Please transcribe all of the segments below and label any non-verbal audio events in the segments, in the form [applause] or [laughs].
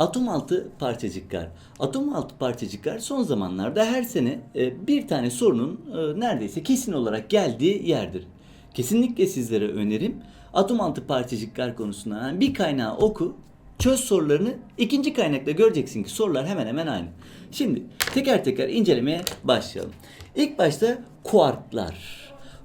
Atom altı parçacıklar. Atom altı parçacıklar son zamanlarda her sene e, bir tane sorunun e, neredeyse kesin olarak geldiği yerdir. Kesinlikle sizlere önerim atom altı parçacıklar konusunda bir kaynağı oku, çöz sorularını ikinci kaynakta göreceksin ki sorular hemen hemen aynı. Şimdi teker teker incelemeye başlayalım. İlk başta kuarklar.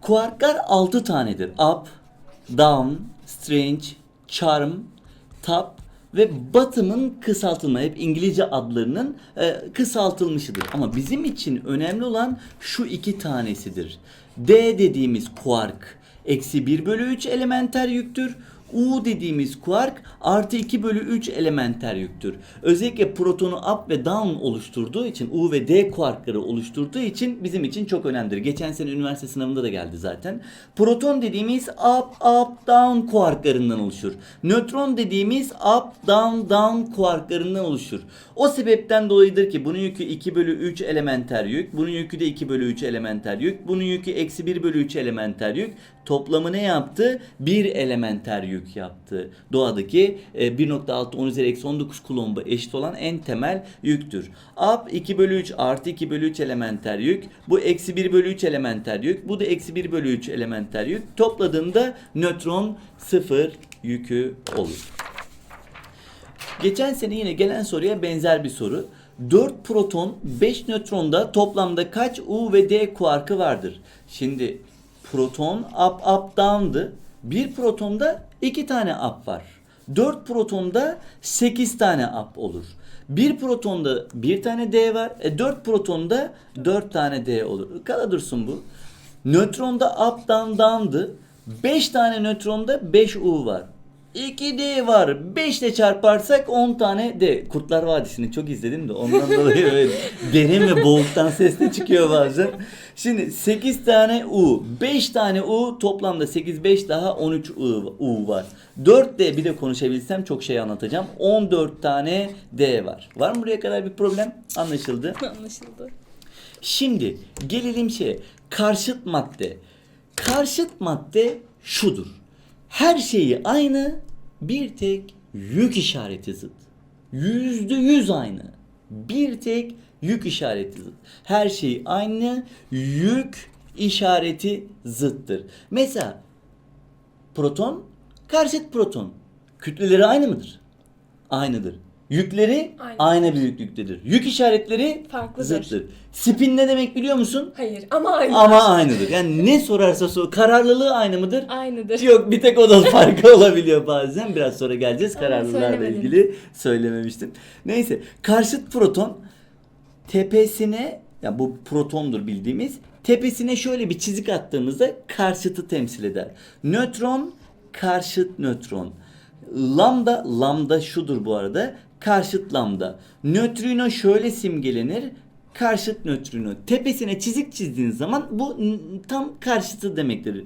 Kuarklar 6 tanedir. Up, down, strange, charm, top ve bottom'ın kısaltılma hep İngilizce adlarının e, kısaltılmışıdır. Ama bizim için önemli olan şu iki tanesidir. D dediğimiz kuark eksi 1 bölü 3 elementer yüktür. U dediğimiz kuark artı 2 bölü 3 elementer yüktür. Özellikle protonu up ve down oluşturduğu için U ve D kuarkları oluşturduğu için bizim için çok önemlidir. Geçen sene üniversite sınavında da geldi zaten. Proton dediğimiz up up down kuarklarından oluşur. Nötron dediğimiz up down down kuarklarından oluşur. O sebepten dolayıdır ki bunun yükü 2 bölü 3 elementer yük. Bunun yükü de 2 bölü 3 elementer yük. Bunun yükü eksi 1 bölü 3 elementer yük. Toplamı ne yaptı? 1 elementer yük yaptı. Doğadaki e, 1.6 10 üzeri eksi 19 kulomba eşit olan en temel yüktür. Up 2 bölü 3 artı 2 bölü 3 elementer yük. Bu eksi 1 bölü 3 elementer yük. Bu da eksi 1 bölü 3 elementer yük. Topladığında nötron 0 yükü olur. Geçen sene yine gelen soruya benzer bir soru. 4 proton 5 nötronda toplamda kaç U ve D kuarkı vardır? Şimdi proton up up down'dı. Bir protonda 2 tane up var. 4 protonda 8 tane up olur. Bir protonda bir tane D var. E 4 protonda 4 tane D olur. Kala dursun bu. Nötronda down down'dı. 5 tane nötronda 5 U var. 2 D var. 5 ile çarparsak 10 tane D. Kurtlar Vadisi'ni çok izledim de ondan dolayı [laughs] böyle derin ve boğuktan ses de çıkıyor bazen. Şimdi 8 tane U, 5 tane U toplamda 8 5 daha 13 U, U var. 4 D bir de konuşabilsem çok şey anlatacağım. 14 tane D var. Var mı buraya kadar bir problem? Anlaşıldı. [laughs] Anlaşıldı. Şimdi gelelim şeye. Karşıt madde. Karşıt madde şudur. Her şeyi aynı bir tek yük işareti zıt. Yüzde yüz aynı. Bir tek yük işareti zıt. Her şey aynı yük işareti zıttır. Mesela proton karşıt proton. Kütleleri aynı mıdır? Aynıdır. Yükleri Aynı. aynı büyüklüktedir. Yük işaretleri Farklıdır. zıttır. Spin ne demek biliyor musun? Hayır ama aynı. Ama aynıdır. Yani ne sorarsa sor. Kararlılığı aynı mıdır? Aynıdır. Yok bir tek o da farkı [laughs] olabiliyor bazen. Biraz sonra geleceğiz. Kararlılılarla ilgili söylememiştim. Neyse. Karşıt proton tepesine ya bu protondur bildiğimiz tepesine şöyle bir çizik attığımızda karşıtı temsil eder. Nötron karşıt nötron. Lambda lambda şudur bu arada. Karşıt lambda. Nötrino şöyle simgelenir. Karşıt nötrino. Tepesine çizik çizdiğiniz zaman bu tam karşıtı demektir.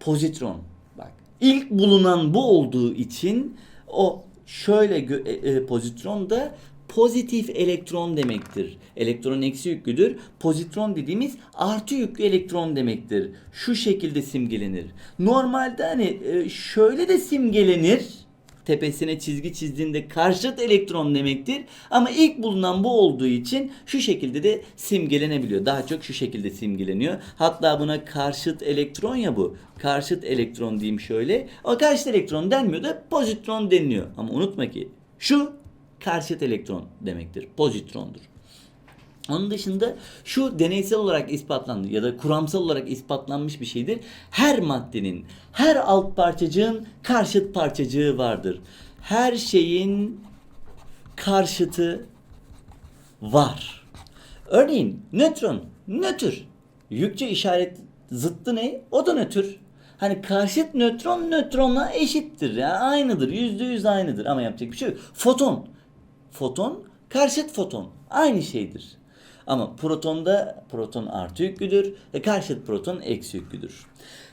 Pozitron. Bak ilk bulunan bu olduğu için o şöyle e, e, pozitron da pozitif elektron demektir. Elektron eksi yüklüdür. Pozitron dediğimiz artı yüklü elektron demektir. Şu şekilde simgelenir. Normalde hani e, şöyle de simgelenir. Tepesine çizgi çizdiğinde karşıt elektron demektir. Ama ilk bulunan bu olduğu için şu şekilde de simgelenebiliyor. Daha çok şu şekilde simgeleniyor. Hatta buna karşıt elektron ya bu. Karşıt elektron diyeyim şöyle. O karşıt elektron denmiyor da pozitron deniliyor. Ama unutma ki şu karşıt elektron demektir. Pozitrondur. Onun dışında şu deneysel olarak ispatlandı ya da kuramsal olarak ispatlanmış bir şeydir. Her maddenin, her alt parçacığın karşıt parçacığı vardır. Her şeyin karşıtı var. Örneğin nötron, nötr. Yükçe işaret zıttı ne? O da nötr. Hani karşıt nötron nötrona eşittir. Yani aynıdır. Yüzde yüz aynıdır. Ama yapacak bir şey yok. Foton. Foton karşıt foton. Aynı şeydir. Ama protonda proton artı yüklüdür ve karşıt proton eksi yüklüdür.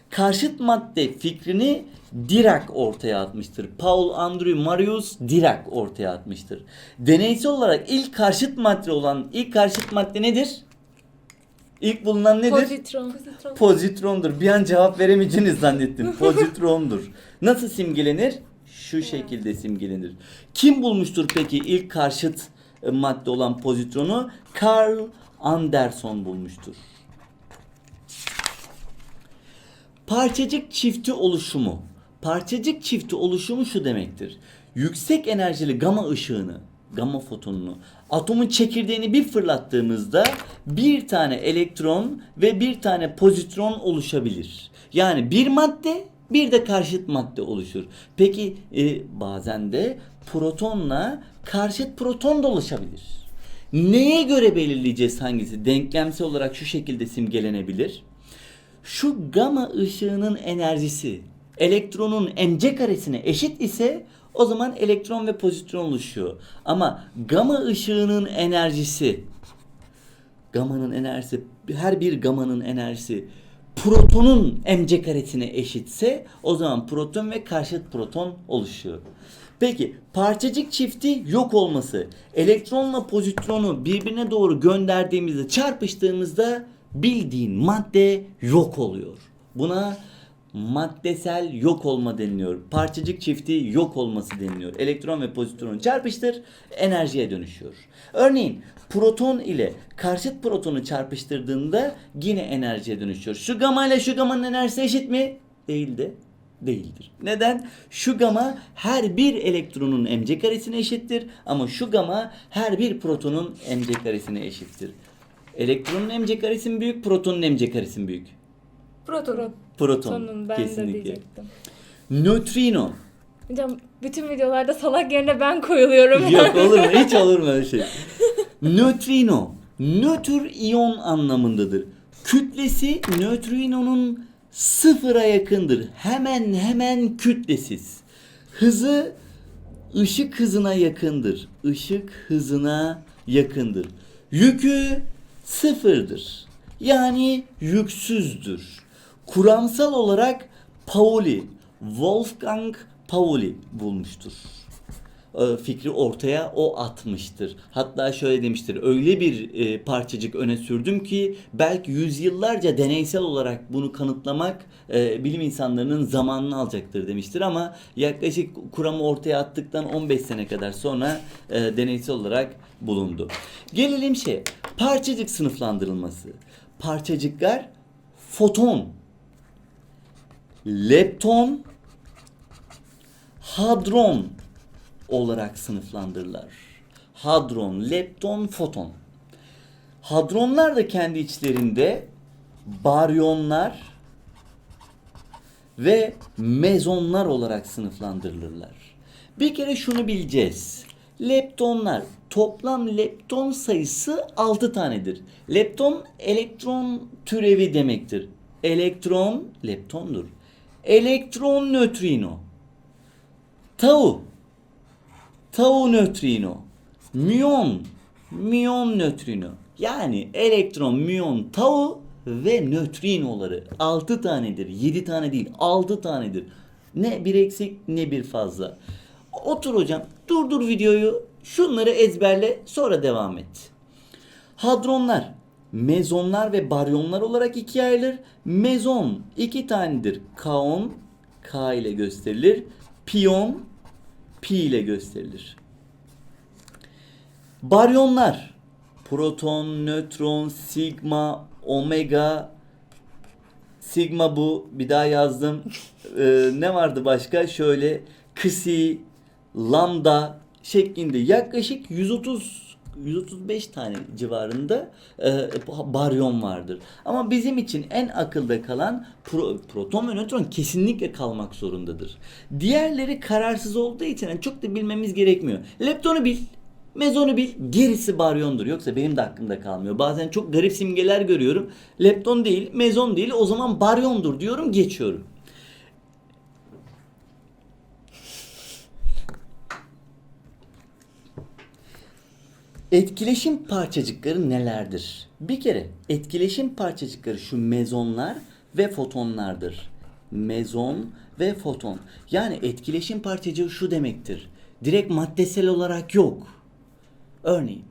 Karşıt madde fikrini Dirac ortaya atmıştır. Paul Andrew Marius Dirac ortaya atmıştır. Deneysel olarak ilk karşıt madde olan ilk karşıt madde nedir? İlk bulunan nedir? Pozitron. Pozitron. Pozitrondur. Bir an cevap veremeyeceğiniz zannettim. [laughs] Pozitrondur. Nasıl simgelenir? şu şekilde simgelenir. Kim bulmuştur peki ilk karşıt madde olan pozitronu? Carl Anderson bulmuştur. Parçacık çifti oluşumu. Parçacık çifti oluşumu şu demektir. Yüksek enerjili gama ışığını, gama fotonunu atomun çekirdeğini bir fırlattığımızda bir tane elektron ve bir tane pozitron oluşabilir. Yani bir madde bir de karşıt madde oluşur. Peki e, bazen de protonla karşıt proton da oluşabilir. Neye göre belirleyeceğiz hangisi? Denklemsel olarak şu şekilde simgelenebilir. Şu gama ışığının enerjisi elektronun mc karesine eşit ise o zaman elektron ve pozitron oluşuyor. Ama gama ışığının enerjisi gamanın enerjisi her bir gamanın enerjisi protonun mc karesine eşitse o zaman proton ve karşıt proton oluşuyor. Peki parçacık çifti yok olması. Elektronla pozitronu birbirine doğru gönderdiğimizde çarpıştığımızda bildiğin madde yok oluyor. Buna maddesel yok olma deniliyor. Parçacık çifti yok olması deniliyor. Elektron ve pozitronu çarpıştır, enerjiye dönüşüyor. Örneğin proton ile karşıt protonu çarpıştırdığında yine enerjiye dönüşüyor. Şu gama ile şu gamanın enerjisi eşit mi? Değil de değildir. Neden? Şu gama her bir elektronun mc karesine eşittir ama şu gama her bir protonun mc karesine eşittir. Elektronun mc karesi mi büyük, protonun mc karesi mi büyük? Proton. Proton. Protonun ben de kesinlikle. diyecektim. Nötrino. Hocam bütün videolarda salak yerine ben koyuluyorum. Yok olur mu? [laughs] Hiç olur mu öyle şey? Nötrino. Nötr iyon anlamındadır. Kütlesi nötrinonun sıfıra yakındır. Hemen hemen kütlesiz. Hızı ışık hızına yakındır. Işık hızına yakındır. Yükü sıfırdır. Yani yüksüzdür. Kuramsal olarak Pauli, Wolfgang Pauli bulmuştur e, fikri ortaya o atmıştır. Hatta şöyle demiştir. Öyle bir e, parçacık öne sürdüm ki belki yüzyıllarca deneysel olarak bunu kanıtlamak e, bilim insanlarının zamanını alacaktır demiştir ama yaklaşık kuramı ortaya attıktan 15 sene kadar sonra e, deneysel olarak bulundu. Gelelim şey parçacık sınıflandırılması. Parçacıklar foton, lepton, hadron olarak sınıflandırırlar. Hadron, lepton, foton. Hadronlar da kendi içlerinde baryonlar ve mezonlar olarak sınıflandırılırlar. Bir kere şunu bileceğiz. Leptonlar toplam lepton sayısı 6 tanedir. Lepton elektron türevi demektir. Elektron leptondur. Elektron nötrino. Tau tau nötrino, müyon, müyon nötrino. Yani elektron, müyon, tau ve nötrinoları 6 tanedir. 7 tane değil 6 tanedir. Ne bir eksik ne bir fazla. Otur hocam durdur videoyu şunları ezberle sonra devam et. Hadronlar mezonlar ve baryonlar olarak ikiye ayrılır. Mezon iki tanedir. Kaon K ile gösterilir. Piyon pi ile gösterilir. Baryonlar proton, nötron, sigma, omega sigma bu bir daha yazdım. Ee, ne vardı başka? Şöyle kısi, lambda şeklinde yaklaşık 130 135 tane civarında e, baryon vardır. Ama bizim için en akılda kalan pro, proton ve nötron kesinlikle kalmak zorundadır. Diğerleri kararsız olduğu için yani çok da bilmemiz gerekmiyor. Leptonu bil, mezonu bil, gerisi baryondur. Yoksa benim de aklımda kalmıyor. Bazen çok garip simgeler görüyorum. Lepton değil, mezon değil o zaman baryondur diyorum geçiyorum. Etkileşim parçacıkları nelerdir? Bir kere etkileşim parçacıkları şu mezonlar ve fotonlardır. Mezon ve foton. Yani etkileşim parçacığı şu demektir. Direkt maddesel olarak yok. Örneğin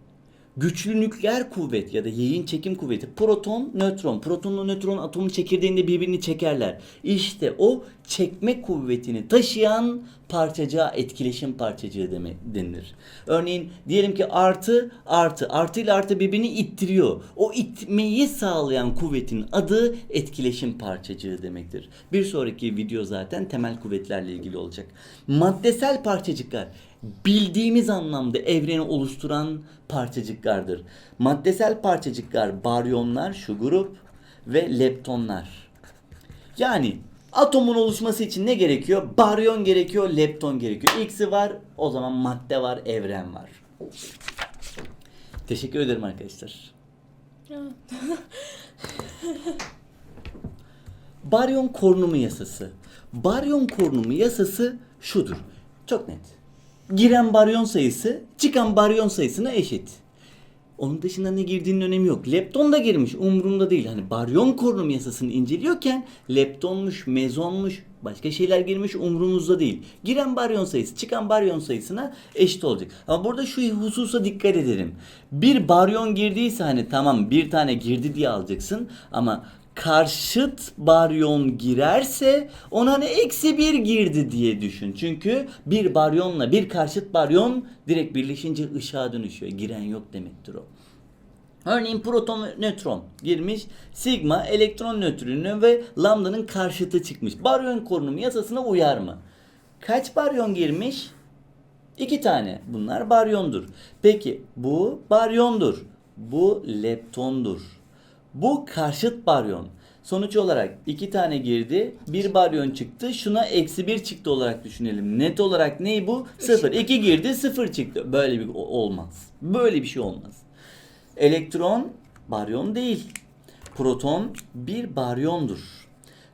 Güçlü nükleer kuvvet ya da yayın çekim kuvveti proton, nötron. Protonla nötron atomun çekirdeğinde birbirini çekerler. İşte o çekme kuvvetini taşıyan parçacığa etkileşim parçacığı demek denilir. Örneğin diyelim ki artı artı artı ile artı birbirini ittiriyor. O itmeyi sağlayan kuvvetin adı etkileşim parçacığı demektir. Bir sonraki video zaten temel kuvvetlerle ilgili olacak. Maddesel parçacıklar bildiğimiz anlamda evreni oluşturan parçacıklardır. Maddesel parçacıklar baryonlar şu grup ve leptonlar. Yani atomun oluşması için ne gerekiyor? Baryon gerekiyor, lepton gerekiyor. X'i var, o zaman madde var, evren var. Teşekkür ederim arkadaşlar. Baryon korunumu yasası. Baryon korunumu yasası şudur. Çok net. Giren baryon sayısı çıkan baryon sayısına eşit. Onun dışında ne girdiğinin önemi yok. Lepton da girmiş umurumda değil. Hani baryon korunum yasasını inceliyorken leptonmuş, mezonmuş, başka şeyler girmiş umurumuzda değil. Giren baryon sayısı çıkan baryon sayısına eşit olacak. Ama burada şu hususa dikkat edelim. Bir baryon girdiyse hani tamam bir tane girdi diye alacaksın ama karşıt baryon girerse ona hani eksi bir girdi diye düşün. Çünkü bir baryonla bir karşıt baryon direkt birleşince ışığa dönüşüyor. Giren yok demektir o. Örneğin proton nötron girmiş. Sigma elektron nötrünü ve lambdanın karşıtı çıkmış. Baryon korunumu yasasına uyar mı? Kaç baryon girmiş? İki tane. Bunlar baryondur. Peki bu baryondur. Bu leptondur. Bu karşıt baryon. Sonuç olarak iki tane girdi. Bir baryon çıktı. Şuna eksi bir çıktı olarak düşünelim. Net olarak ney bu? Sıfır. İki girdi sıfır çıktı. Böyle bir olmaz. Böyle bir şey olmaz. Elektron baryon değil. Proton bir baryondur.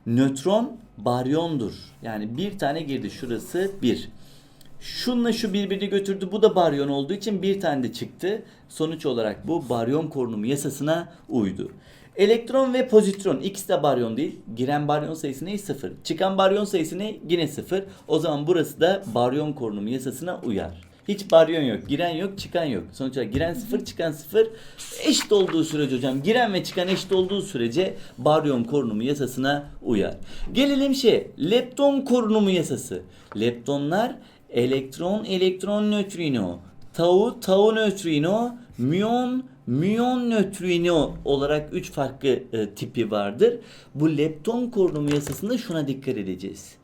Nötron baryondur. Yani bir tane girdi. Şurası bir. Şunla şu birbirini götürdü. Bu da baryon olduğu için bir tane de çıktı. Sonuç olarak bu baryon korunumu yasasına uydu. Elektron ve pozitron ikisi de baryon değil. Giren baryon sayısı ne? Sıfır. Çıkan baryon sayısı ne? Yine sıfır. O zaman burası da baryon korunumu yasasına uyar. Hiç baryon yok, giren yok, çıkan yok. Sonuç olarak giren sıfır, çıkan sıfır. Eşit olduğu sürece hocam, giren ve çıkan eşit olduğu sürece baryon korunumu yasasına uyar. Gelelim şey, lepton korunumu yasası. Leptonlar elektron, elektron nötrino, tau, tau nötrino, müyon, müyon nötrino olarak üç farklı e, tipi vardır. Bu lepton korunumu yasasında şuna dikkat edeceğiz.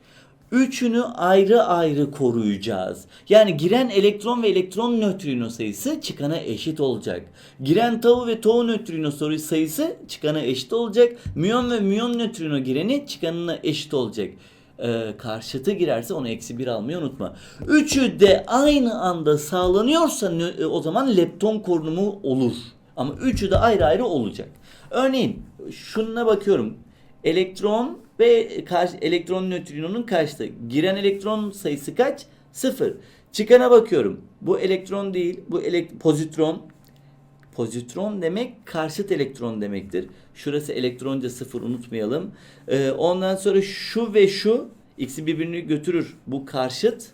Üçünü ayrı ayrı koruyacağız. Yani giren elektron ve elektron nötrino sayısı çıkana eşit olacak. Giren tau ve tau nötrino sayısı çıkana eşit olacak. Müyon ve müyon nötrino gireni çıkanına eşit olacak. Ee, karşıtı girerse onu eksi bir almayı unutma. Üçü de aynı anda sağlanıyorsa e, o zaman lepton korunumu olur. Ama üçü de ayrı ayrı olacak. Örneğin şununla bakıyorum. Elektron ve karşı elektron nötrinonun kaçtı? Giren elektron sayısı kaç? Sıfır. Çıkana bakıyorum. Bu elektron değil, bu elek pozitron. Pozitron demek karşıt elektron demektir. Şurası elektronca sıfır unutmayalım. Ee, ondan sonra şu ve şu ikisi birbirini götürür. Bu karşıt,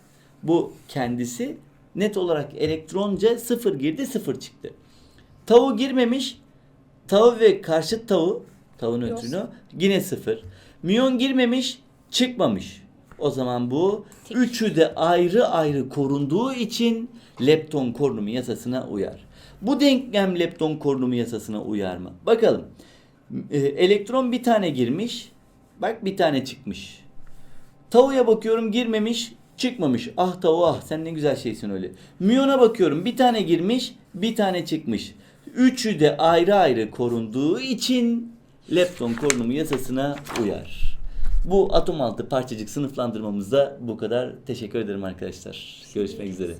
bu kendisi. Net olarak elektronca sıfır girdi, sıfır çıktı. Tavu girmemiş. Tavu ve karşıt tavu, tavu nötrino yine sıfır. Müyon girmemiş, çıkmamış. O zaman bu Tik. üçü de ayrı ayrı korunduğu için lepton korunumu yasasına uyar. Bu denklem lepton korunumu yasasına uyar mı? Bakalım. Ee, elektron bir tane girmiş. Bak bir tane çıkmış. Tavuya bakıyorum girmemiş, çıkmamış. Ah tavu ah sen ne güzel şeysin öyle. Miyona bakıyorum bir tane girmiş, bir tane çıkmış. Üçü de ayrı ayrı korunduğu için lepton korunumu yasasına uyar. Bu atom altı parçacık sınıflandırmamızda bu kadar. Teşekkür ederim arkadaşlar. Görüşmek üzere.